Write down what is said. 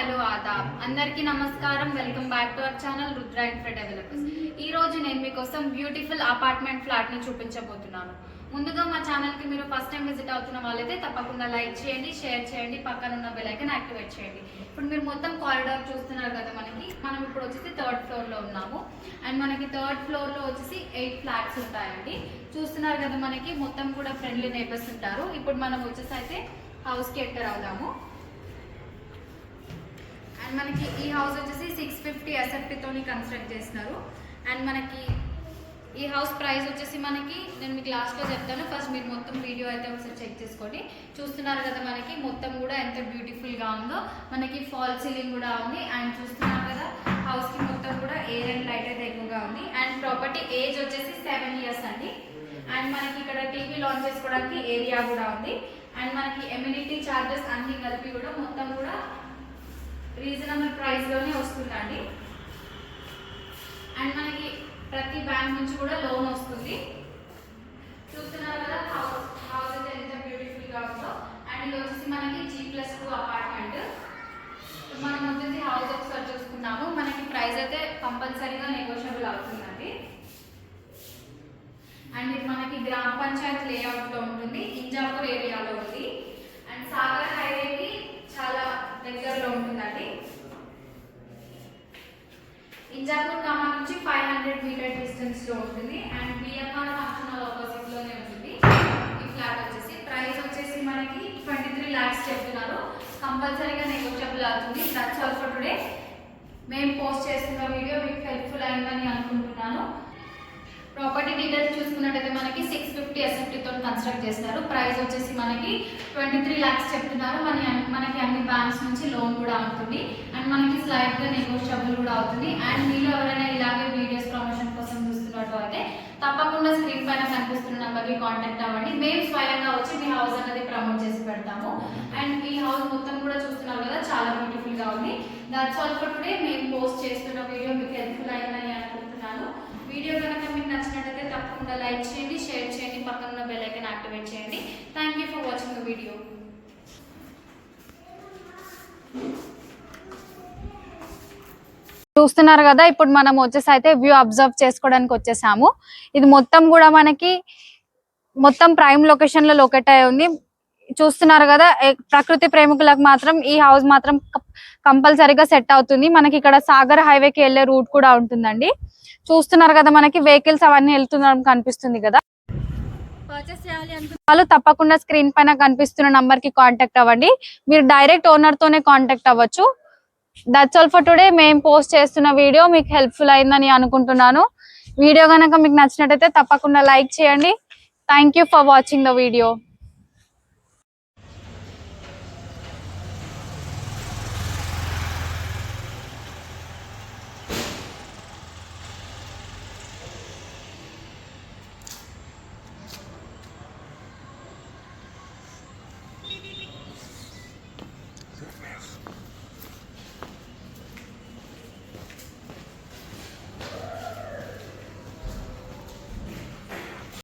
Hello ఆదాబ్. అందరికీ నమస్కారం. Welcome back to our channel Rudra infra developers. ఈ రోజు నేను మీకోసం బ్యూటిఫుల్ అపార్ట్మెంట్ ఫ్లాట్ని చూపించబోతున్నాను. ముందుగా మా ఛానల్కి మీరు ఫస్ట్ టైం విజిట్ అవుతున్న వాళ్ళైతే తప్పకుండా లైక్ చేయండి షేర్ చేయండి పక్కన ఉన్న బెలైకన్ యాక్టివేట్ చేయండి. ఇప్పుడు మీరు మొత్తం కారిడార్ చూస్తున్నారు కదా మనకి. మనం ఇప్పుడు వచ్చేసి థర్డ్ ఫ్లోర్లో ఉన్నాము. అండ్ మనకి థర్డ్ ఫ్లోర్లో వచ్చేసి ఎయిట్ ఫ్లాట్స్ ఉంటాయండి. చూస్తున్నారు కదా మనకి మొత్తం కూడా ఫ్రెండ్లీ నేబర్స్ ఉంటారు. ఇప్పుడు మనం వచ్చేసి అయితే హౌస్కి ఎంటర్ అవుదాము. అండ్ మనకి ఈ హౌస్ వచ్చేసి సిక్స్ ఫిఫ్టీ ఎస్ఎఫ్టీతో కన్స్ట్రక్ట్ చేసినారు అండ్ మనకి ఈ హౌస్ ప్రైస్ వచ్చేసి మనకి నేను మీకు లాస్ట్లో చెప్తాను. ఫస్ట్ మీరు మొత్తం వీడియో అయితే ఒకసారి చెక్ చేసుకోండి. చూస్తున్నారు కదా మనకి మొత్తం కూడా ఎంత బ్యూటిఫుల్గా ఉందో. మనకి ఫాల్ సీలింగ్ కూడా ఉంది. అండ్ చూస్తున్నారు కదా హౌస్కి మొత్తం కూడా ఎయిర్ అండ్ లైట్ అయితే ఎక్కువగా ఉంది. అండ్ ప్రాపర్టీ ఏజ్ వచ్చేసి సెవెన్ ఇయర్స్ అండి. అండ్ మనకి ఇక్కడ టీవీ లాంచ్ చేసుకోవడానికి ఏరియా కూడా ఉంది. అండ్ మనకి ఎమ్యూనిటీ చార్జెస్ అన్ని కలిపి కూడా మొత్తం కూడా రీజనబుల్ ప్రైస్లోనే వస్తుందండి. అండ్ మనకి ప్రతి బ్యాంక్ నుంచి కూడా లోన్ వస్తుంది. చూస్తున్నారు కదా హౌస్ హౌస్ అయితే ఎంత బ్యూటిఫుల్గా ఉందో. అండ్ ఇది వచ్చేసి మనకి జీ ప్లస్ టూ అపార్ట్మెంట్. మనం వచ్చేసి హౌస్ ఒకసారి చూసుకున్నాము. మనకి ప్రైస్ అయితే కంపల్సరీగా నెగోషియబుల్ అవుతుందండి. అండ్ ఇది మనకి గ్రామ పంచాయత్ లేఅవుట్లో ఉంటుంది. ఇంజాపూర్ ఏరియాలో ఉంది. అండ్ సాగర్ హైవేకి చాలా దగ్గరలో ఉంటుందండి ఇంజాపూర్ ఖమ్మం నుంచి ఫైవ్ హండ్రెడ్ మీటర్ డిస్టెన్స్లో ఉంటుంది. అండ్ బిఎంఆర్ ఫంక్షన్ హాల్ ఆపోజిట్లోనే ఉంటుంది. ఈ ఫ్లాట్ వచ్చేసి ప్రైస్ వచ్చేసి మనకి ట్వంటీ త్రీ ల్యాక్స్ చెప్తున్నారు. కంపల్సరీగా నెగోషియబుల్ అవుతుంది. దట్స్ ఆల్ ఫర్ టుడే మేము పోస్ట్ చేస్తున్న వీడియో మీకు హెల్ప్ఫుల్ అయిందని అనుకుంటున్నాను. ప్రాపర్టీ డీటెయిల్స్ చూసుకున్నట్టయితే మనకి సిక్స్ ఫిఫ్టీ ఎస్ఎఫ్టీతో కన్స్ట్రక్ట్ చేస్తున్నారు ప్రైస్ వచ్చేసి మనకి ట్వంటీ త్రీ ల్యాక్స్ చెప్తున్నారు. మన మనకి అన్ని బ్యాంక్స్ నుంచి లోన్ కూడా ఉంటుంది అండ్ మనకి స్లైడ్గా నెగోషియబుల్ అవుతుంది. అండ్ మీలో ఎవరైనా ఇలాగే వీడియోస్ ప్రమోషన్ కోసం చూస్తున్నట్టు అయితే తప్పకుండా స్క్రీన్ పైన కనిపిస్తున్న నెంబర్కి కాంటాక్ట్ అవ్వండి. మేము స్వయంగా వచ్చి మీ హౌస్ అనేది ప్రమోట్ చేసి పెడతాము. అండ్ ఈ హౌస్ మొత్తం కూడా చూస్తున్నారు కదా చాలా బ్యూటిఫుల్గా ఉంది. దట్స్ ఆల్ ఫర్ టుడే మేము పోస్ట్ చేస్తున్న వీడియో మీకు హెల్ప్ఫుల్ అయిందని అనుకుంటున్నాను. వీడియో కనుక మీకు నచ్చినట్లయితే తప్పకుండా లైక్ చేయండి షేర్ చేయండి పక్కన ఉన్న బెల్ ఐకన్ యాక్టివేట్ చేయండి. Thank you for watching the video చూస్తున్నారు కదా ఇప్పుడు మనం వచ్చేసి అయితే వ్యూ అబ్జర్వ్ చేసుకోవడానికి వచ్చేసాము. ఇది మొత్తం కూడా మనకి మొత్తం ప్రైమ్ లొకేషన్లో లొకేట్ అయి ఉంది. చూస్తున్నారు కదా ప్రకృతి ప్రేమికులకు మాత్రం ఈ హౌస్ మాత్రం కంపల్సరీగా సెట్ అవుతుంది. మనకి ఇక్కడ సాగర్ హైవేకి వెళ్ళే రూట్ కూడా ఉంటుందండి. చూస్తున్నారు కదా మనకి వెహికల్స్ అవన్నీ వెళ్తుండడం కనిపిస్తుంది కదా. పర్చేస్ చేయాలి అనుకున్న వాళ్ళు తప్పకుండా స్క్రీన్ పైన కనిపిస్తున్న నంబర్కి కాంటాక్ట్ అవ్వండి. మీరు డైరెక్ట్ ఓనర్ తోనే కాంటాక్ట్ అవ్వచ్చు. దట్స్ ఆల్ ఫర్ టుడే మేము పోస్ట్ చేస్తున్న వీడియో మీకు హెల్ప్ఫుల్ అయిందని అనుకుంటున్నాను. వీడియో కనుక మీకు నచ్చినట్టయితే తప్పకుండా లైక్ చేయండి. Thank you for watching the video